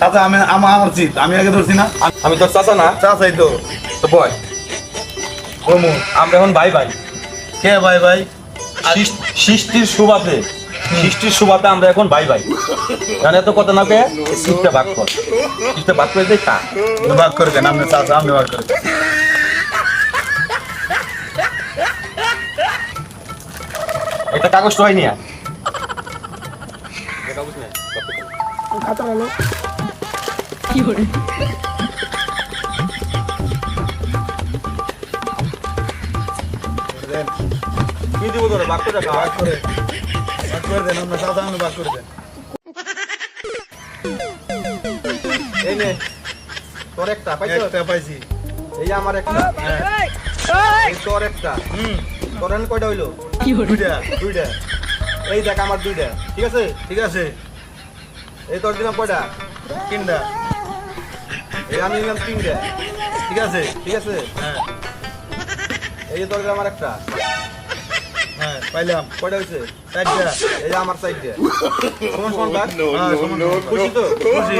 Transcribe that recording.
চাচা আমি আমার আমার উচিত আমি আগে ধরছি না। আমি তোর চাচা না? চাচাই তো। তো বয়। ওমু আমরা এখন ভাই ভাই। কে ভাই ভাই? সৃষ্টির সুবাদে। সৃষ্টির সুবাদে আমরা এখন ভাই ভাই। জানে এত কথা না কে সিটটা ভাগ কর। সিটটা ভাগ করে খা ভাগ করে দেন আপনি চাচা আপনি ভাগ একটা কাগজ কি দিব তোরে? ভাগ করে করে করে দেন আপনি চাচা আপনি ভাগ করে দেন এই নে তোর একটা পাইছো? একটা পাইছি। এই আমার একটা। এই তোর একটা। হুম। তোর কয়টা হইল? দুইটা দুইটা। এই দেখ আমার দুইটা ঠিক আছে? ঠিক আছে। এই তোর দিলাম কয়টা? তিনটা। এই আমি দিলাম তিনটা। ঠিক আছে? ঠিক আছে? হ্যাঁ। এই যে আমার একটা। হ্যাঁ পাইলাম। কয়টা হয়েছে চারটা। এই যে আমার চারটা। সমান হ্যাঁ, খুশি তো? খুশি।